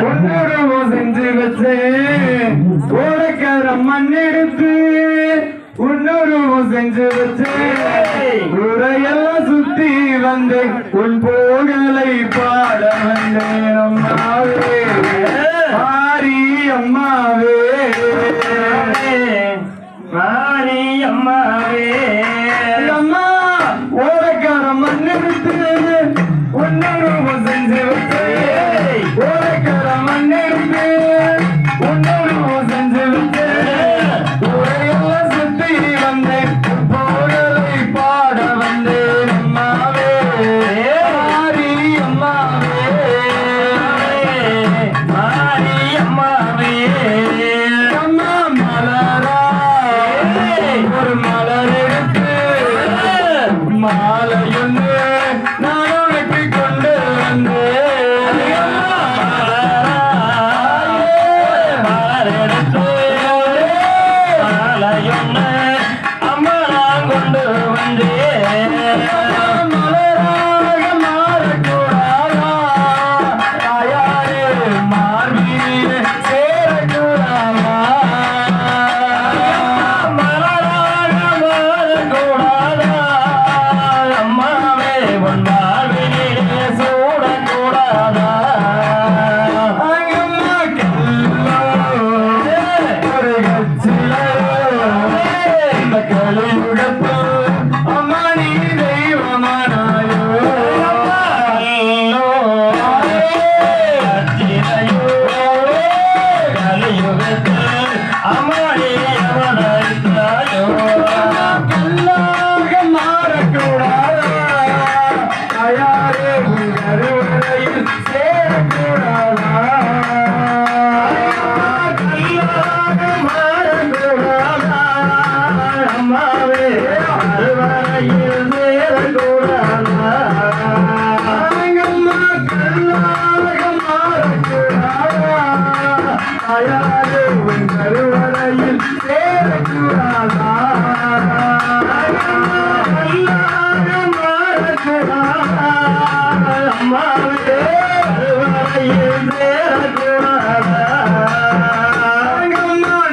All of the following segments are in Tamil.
தொண்டுரமோ செஞ்சு வச்சேன். கோடக்காரம் மண்ணெடுத்து உன்னொருவம் செஞ்சு வச்சேன். உரையெல்லாம் சுத்தி வந்து உன் போகலை பாட வந்தேன் அம்மாவே. மாறி அம்மாவே. மாறி அம்மாவே. அம்மா ஓடக்காரம் மண்ணெடுத்து உன்னொரு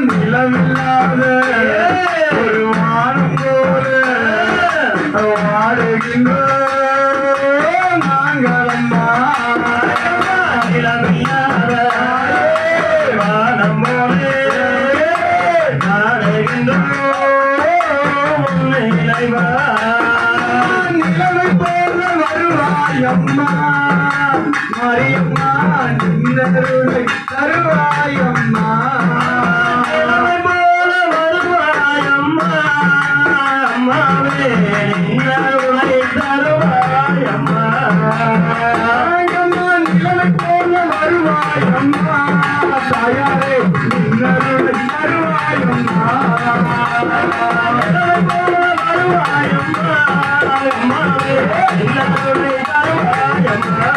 நிலவில்லாத ஒரு வாரம் போல வாடுகின்ற Mariamma Mariamma நின்னருளை தருவாயம்மா Thank you. Yeah.